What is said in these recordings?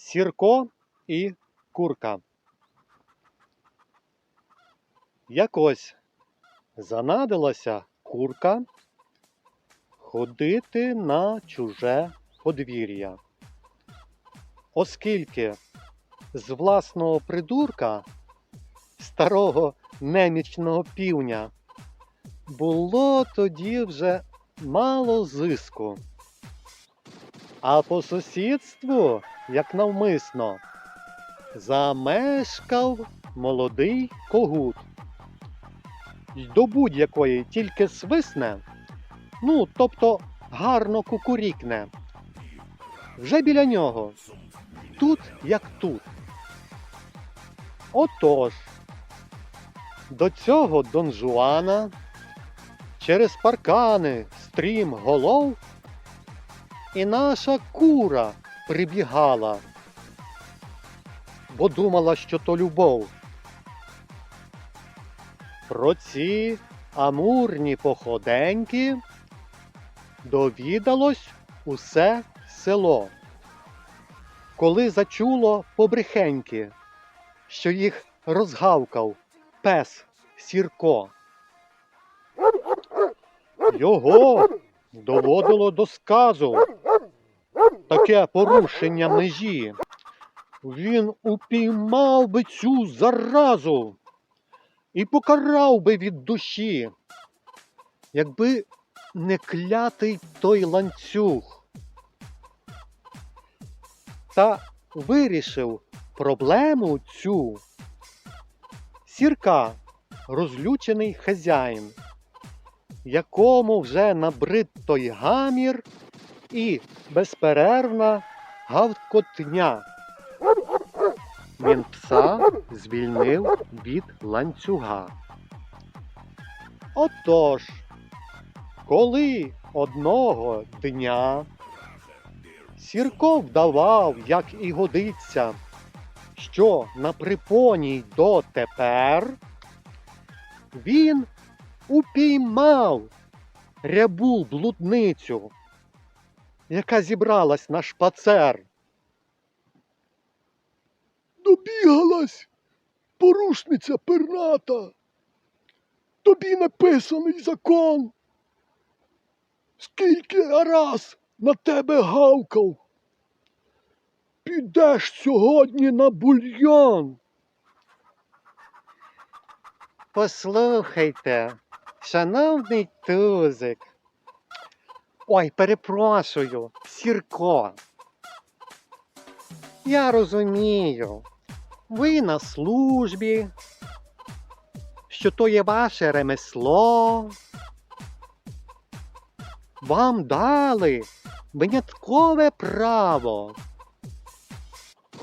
Сірко і курка. Якось занадилася курка ходити на чуже подвір'я. Оскільки з власного придурка, старого немічного півня, було тоді вже мало зиску. А по сусідству, як навмисно, замешкав молодий когут. Й до будь-якої тільки свисне, ну, тобто гарно кукурікне. Вже біля нього, тут як тут. Отож, до цього Дон Жуана через паркани, стрім голов і наша кура прибігала, бо думала, що то любов. Про ці амурні походеньки довідалось усе село, коли зачуло побрехеньки, що їх розгавкав пес Сірко. Його доводило до сказу таке порушення межі. Він упіймав би цю заразу і покарав би від душі, якби не клятий той ланцюг. Та вирішив проблему цю. Сірка розлючений хазяїн, якому вже набрид той гамір і безперервна гавкотня. Він пса звільнив від ланцюга. Отож, коли одного дня Сірко вдавав, як і годиться, що на припоні дотепер, він упіймав рябу блудницю, яка зібралась на шпацер. Добігалась, порушниця перната. Тобі написаний закон. Скільки раз на тебе гавкав. Підеш сьогодні на бульйон. Послухайте, шановний тузик. Ой, перепрошую, Сірко. Я розумію, ви на службі, що то є ваше ремесло. Вам дали виняткове право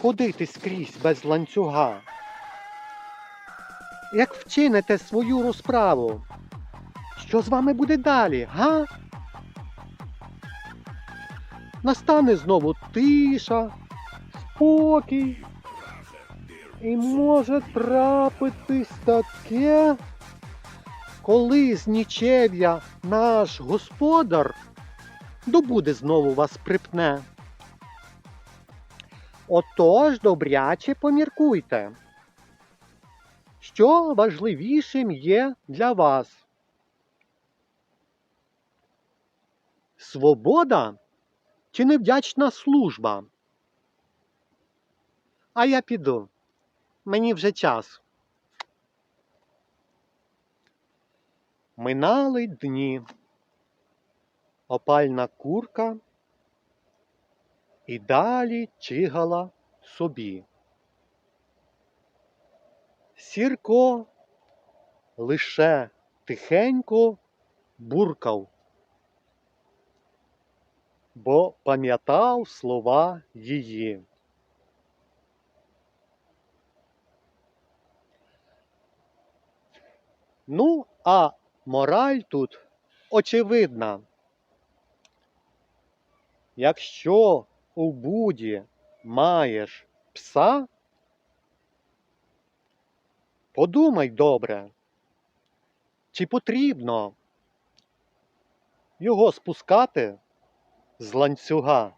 ходити скрізь без ланцюга. Як вчините свою розправу, що з вами буде далі, га? Настане знову тиша, спокій. І може трапитись таке, коли з нічев'я наш господар добуде знову вас припне. Отож, добряче поміркуйте що важливішим є для вас? Свобода чи невдячна служба? А я піду. Мені вже час. Минали дні. Опальна курка і далі чигала собі. Сірко лише тихенько буркав, бо пам'ятав слова її. Ну, а мораль тут очевидна. Якщо у буді маєш пса, Подумай добре, чи потрібно його спускати з ланцюга.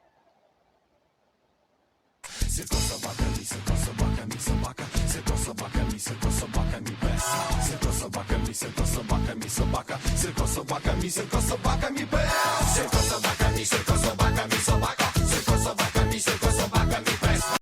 Сіко собака, мій сіко собака, мій собака, сіко собака, мій сіко собака, мій пес. Сіко собака, мій сіко собака, мій собака, сіко собака, мій сіко собака, мій пес.